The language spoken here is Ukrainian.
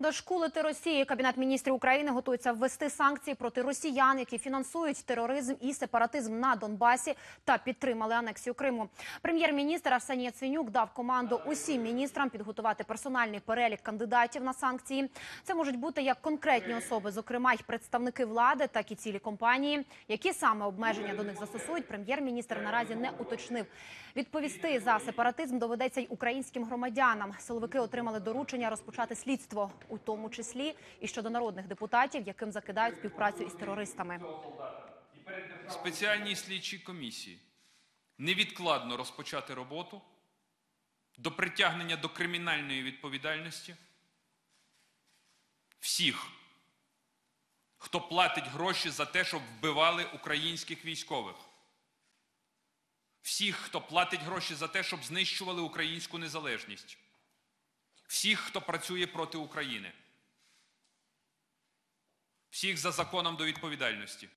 Дошкулити Росії кабінет міністрів України готується ввести санкції проти росіян, які фінансують тероризм і сепаратизм на Донбасі та підтримали анексію Криму. Прем'єр-міністр Арсеній Яценюк дав команду усім міністрам підготувати персональний перелік кандидатів на санкції. Це можуть бути як конкретні особи, зокрема й представники влади, так і цілі компанії. Які саме обмеження до них застосують, прем'єр-міністр наразі не уточнив. Відповісти за сепаратизм доведеться й українським громадянам. Силовики отримали доручення розпочати слідство, у тому числі і щодо народних депутатів, яким закидають співпрацю із терористами. спеціальній слідчій комісії невідкладно розпочати роботу до притягнення до кримінальної відповідальності всіх, хто платить гроші за те, щоб вбивали українських військових. Всіх, хто платить гроші за те, щоб знищували українську незалежність. Всіх, хто працює проти України. Всіх за законом до відповідальності.